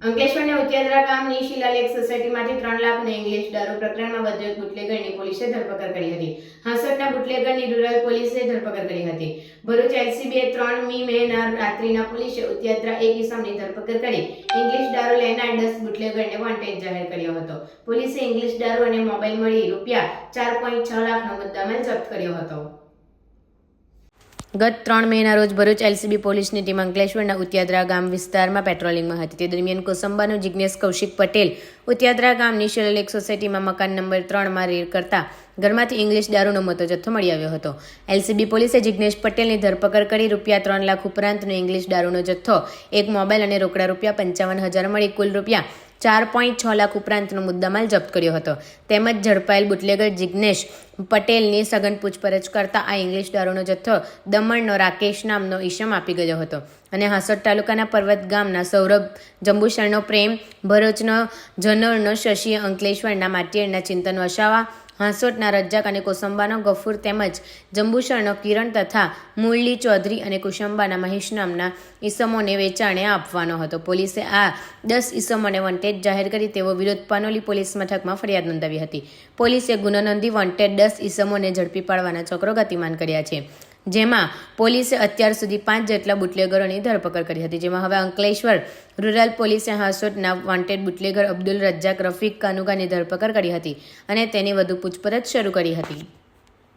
અંકલેશ્વરના ઉત્યાદરા ગામની શિલાલેખ સોસાયટીમાંથી ત્રણ લાખનો ઇંગ્લિશ દારૂ પ્રકરણમાં વધુ બુટલેગરની પોલીસે ધરપકડ કરી હતી. હાંસોટના બુટલેગરની રૂરલ પોલીસે ધરપકડ કરી હતી. ભરૂચ એલસીબીએ ત્રણ મી મેના રાત્રિના પોલીસે ઉત્યાદરા એક ઇસમની ધરપકડ કરી ઇંગ્લિશ દારૂ લેનાર દસ બુટલેગરને વોન્ટેડ જાહેર કર્યો હતો. પોલીસે ઇંગ્લિશ દારૂ અને મોબાઈલ મળી રૂપિયા ચાર પોઈન્ટ છ લાખનો મુદ્દામાલ જપ્ત કર્યો હતો. ગત ત્રણ મેના રોજ ભરૂચ એલસીબી પોલીસની ટીમ અંકલેશ્વરના ઉતિયાદરા ગામ વિસ્તારમાં પેટ્રોલિંગમાં હતી. તે દરમિયાન કોસંબાનો જિજ્ઞેશ કૌશિક પટેલ ઉત્યાદરા ગામની શિલાલેખ સોસાયટીમાં મકાન નંબર ત્રણમાં રેડ કરતા ઘરમાંથી ઇંગ્લિશ દારૂનો મોટો જથ્થો મળી આવ્યો હતો. એલસીબી પોલીસે જિજ્ઞેશ પટેલની ધરપકડ કરી રૂપિયા ત્રણ લાખ ઉપરાંતનો ઇંગ્લિશ દારૂનો જથ્થો, એક મોબાઈલ અને રોકડા રૂપિયા પંચાવન હજાર મળી કુલ રૂપિયા ચાર પોઈન્ટ છ લાખ ઉપરાંતનો મુદ્દામાલ જપ્ત કર્યો હતો. તેમજ ઝડપાયેલ બુટલેગર જિજ્ઞેશ પટેલની સઘન પૂછપરછ કરતા આ ઇંગ્લિશ દારૂનો જથ્થો દમણનો રાકેશ નામનો ઈશમ આપી ગયો હતો. અને હાસોટ તાલુકાના પર્વત ગામના સૌરભ જંબુસરનો પ્રેમ, ભરૂચનો જનોરનો શશી અંકલેશ્વરના માટીયરના ચિંતન વસાવા હાંસોટના રજ્જાક અને કોસંબાનો ગફૂર તેમજ જંબુસરનો કિરણ તથા મુરલી ચૌધરી અને કુશંબાના મહેશ નામના ઈસમોને વેચાણે આપવાનો હતો. પોલીસે આ દસ ઈસમોને વોન્ટેડ જાહેર કરી તેઓ વિરુદ્ધ પાનોલી પોલીસ મથકમાં ફરિયાદ નોંધાવી હતી. પોલીસે ગુનો નોંધી વોન્ટેડ દસ ઈસમોને ઝડપી પાડવાના ચક્રો ગતિમાન કર્યા છે. જેમાં પોલીસે અત્યાર સુધી પાંચ જેટલા બુટલેગરોની ધરપકડ કરી હતી. જેમાં હવે અંકલેશ્વર રૂરલ પોલીસે હાંસોટના વોન્ટેડ બુટલેગર અબ્દુલ રজ্જાક રફીક કાનુગાની ધરપકડ કરી હતી અને તેની વધુ પૂછપરછ શરૂ કરી હતી.